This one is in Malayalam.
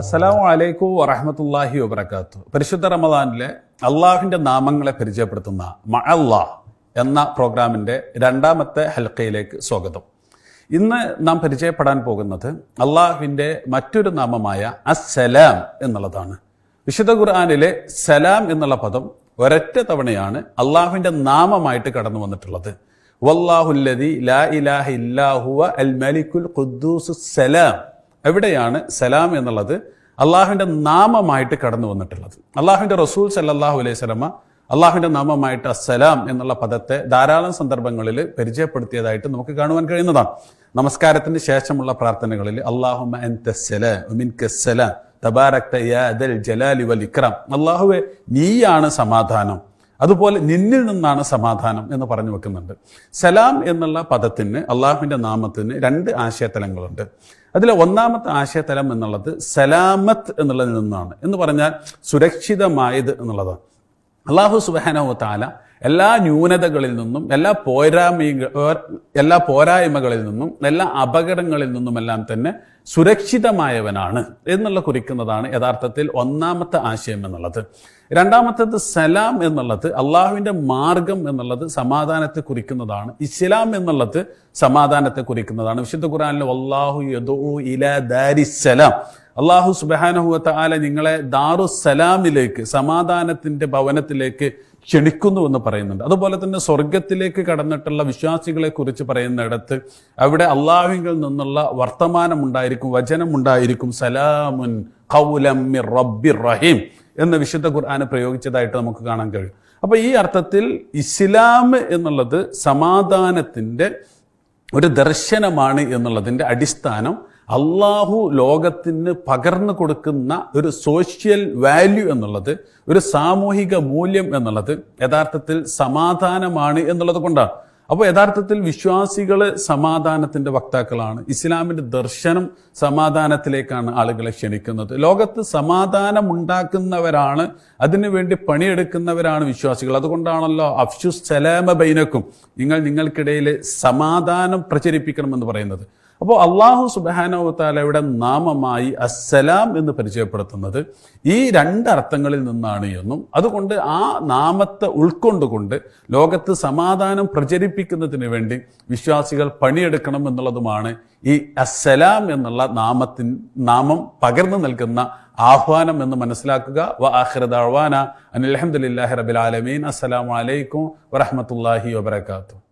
അസ്സലാമു അലൈക്കും വറഹമത്തല്ലാഹി വബർക്കാത്തു പരിശുദ്ധ റമദാനിലെ അള്ളാഹുവിന്റെ നാമങ്ങളെ പരിചയപ്പെടുത്തുന്ന മഅല്ലാ എന്ന പ്രോഗ്രാമിന്റെ രണ്ടാമത്തെ ഹൽക്കയിലേക്ക് സ്വാഗതം. ഇന്ന് നാം പരിചയപ്പെടാൻ പോകുന്നത് അള്ളാഹുവിന്റെ മറ്റൊരു നാമമായ അസ്സലാം എന്നുള്ളതാണ്. വിശുദ്ധ ഖുർആാനിലെ സലാം എന്നുള്ള പദം ഒരൊറ്റ തവണയാണ് അള്ളാഹുവിന്റെ നാമമായിട്ട് കടന്നു വന്നിട്ടുള്ളത്. വല്ലാഹുല്ലതി ലാ ഇലാഹ ഇല്ലാഹുവ അൽ മലിക്കുൽ ഖുദ്ദൂസ് സലാം. എവിടെയാണ് സലാം എന്നുള്ളത് അള്ളാഹുവിന്റെ നാമമായിട്ട് കടന്നു വന്നിട്ടുള്ളത്. അള്ളാഹുവിന്റെ റസൂൽ സല്ലല്ലാഹു അലൈഹി സ്വലമ അള്ളാഹുവിന്റെ നാമമായിട്ട് അസ്സലാം എന്നുള്ള പദത്തെ ധാരാളം സന്ദർഭങ്ങളിൽ പരിചയപ്പെടുത്തിയതായിട്ട് നമുക്ക് കാണുവാൻ കഴിയുന്നതാണ്. നമസ്കാരത്തിന് ശേഷമുള്ള പ്രാർത്ഥനകളിൽ അള്ളാഹു ജലാലി വൽ ഇക്രം. അള്ളാഹുവെ നീയാണ് സമാധാനം. അതുപോലെ നിന്നിൽ നിന്നാണ് സമാധാനം എന്ന് പറഞ്ഞു വെക്കുന്നുണ്ട്. സലാം എന്നുള്ള പദത്തിന് അള്ളാഹുവിന്റെ നാമത്തിന് രണ്ട് ആശയതലങ്ങളുണ്ട്. അതിലെ ഒന്നാമത്തെ ആശയതലം എന്നുള്ളത് സലാമത്ത് എന്നുള്ളതിൽ നിന്നാണ്. എന്ന് പറഞ്ഞാൽ സുരക്ഷിതമായത് എന്നുള്ളതാണ്. അള്ളാഹു സുബാനോ താല എല്ലാ ന്യൂനതകളിൽ നിന്നും എല്ലാ പോരായ്മ എല്ലാ പോരായ്മകളിൽ നിന്നും എല്ലാ അപകടങ്ങളിൽ നിന്നുമെല്ലാം തന്നെ സുരക്ഷിതമായവനാണ് എന്നുള്ള കുറിക്കുന്നതാണ് യഥാർത്ഥത്തിൽ ഒന്നാമത്തെ ആശയം എന്നുള്ളത്. രണ്ടാമത്തത് സലാം എന്നുള്ളത് അള്ളാഹുവിന്റെ മാർഗം എന്നുള്ളത് സമാധാനത്തെ കുറിക്കുന്നതാണ്. ഇസ്ലാം എന്നുള്ളത് സമാധാനത്തെ കുറിക്കുന്നതാണ്. വിശുദ്ധ ഖുറാനിൽ അള്ളാഹു ഇല ദാരിസലാം അള്ളാഹു സുബാനഹുവത്ത ആല നിങ്ങളെ ദാറുസലാമിലേക്ക് സമാധാനത്തിന്റെ ഭവനത്തിലേക്ക് ക്ഷണിക്കുന്നു എന്ന് പറയുന്നുണ്ട്. അതുപോലെ തന്നെ സ്വർഗത്തിലേക്ക് കടന്നിട്ടുള്ള വിശ്വാസികളെ കുറിച്ച് പറയുന്നിടത്ത് അവിടെ അള്ളാഹുവിൽ നിന്നുള്ള വർത്തമാനം ഉണ്ടായിരിക്കും വചനം ഉണ്ടായിരിക്കും സലാമുൻ ഖൗലം റബ്ബി റഹീം എന്ന വിശുദ്ധ ഖുർആന പ്രയോഗിച്ചതായിട്ട് നമുക്ക് കാണാൻ കഴിയും. അപ്പൊ ഈ അർത്ഥത്തിൽ ഇസ്ലാം എന്നുള്ളത് സമാധാനത്തിന്റെ ഒരു ദർശനമാണ് എന്നുള്ളതിന്റെ അടിസ്ഥാനം അള്ളാഹു ലോകത്തിന് പകർന്നു കൊടുക്കുന്ന ഒരു സോഷ്യൽ വാല്യൂ എന്നുള്ളത് ഒരു സാമൂഹിക മൂല്യം എന്നുള്ളത് യഥാർത്ഥത്തിൽ സമാധാനമാണ് എന്നുള്ളത് കൊണ്ടാണ്. അപ്പോൾ യഥാർത്ഥത്തിൽ വിശ്വാസികൾ സമാധാനത്തിന്റെ വക്താക്കളാണ്. ഇസ്ലാമിന്റെ ദർശനം സമാധാനത്തിലേക്കാണ് ആളുകളെ ക്ഷണിക്കുന്നത്. ലോകത്ത് സമാധാനം ഉണ്ടാക്കുന്നവരാണ് അതിനുവേണ്ടി പണിയെടുക്കുന്നവരാണ് വിശ്വാസികൾ. അതുകൊണ്ടാണല്ലോ അഫ്ഷുസ് സലാമ ബൈനക്കും നിങ്ങൾ നിങ്ങൾക്കിടയിൽ സമാധാനം പ്രചരിപ്പിക്കണമെന്ന് പറയുന്നത്. അപ്പോൾ അള്ളാഹു സുബാനോത്താലയുടെ നാമമായി അസ്സലാം എന്ന് പരിചയപ്പെടുത്തുന്നത് ഈ രണ്ടർത്ഥങ്ങളിൽ നിന്നാണ് എന്നും അതുകൊണ്ട് ആ നാമത്തെ ഉൾക്കൊണ്ടുകൊണ്ട് ലോകത്ത് സമാധാനം പ്രചരിപ്പിക്കുന്നതിന് വേണ്ടി വിശ്വാസികൾ പണിയെടുക്കണം എന്നുള്ളതുമാണ് ഈ അസ്സലാം എന്നുള്ള നാമത്തിൻ നാമം പകർന്നു നൽകുന്ന ആഹ്വാനം എന്ന് മനസ്സിലാക്കുക. വ ആഹ്റദ് അഹ്വാന അനിൽ അൽഹംദുലില്ലാഹി റബ്ബിൽ ആലമീൻ. അസ്സലാമു അലൈക്കും വറഹ്മത്തുള്ളാഹി വബറകാതുഹു.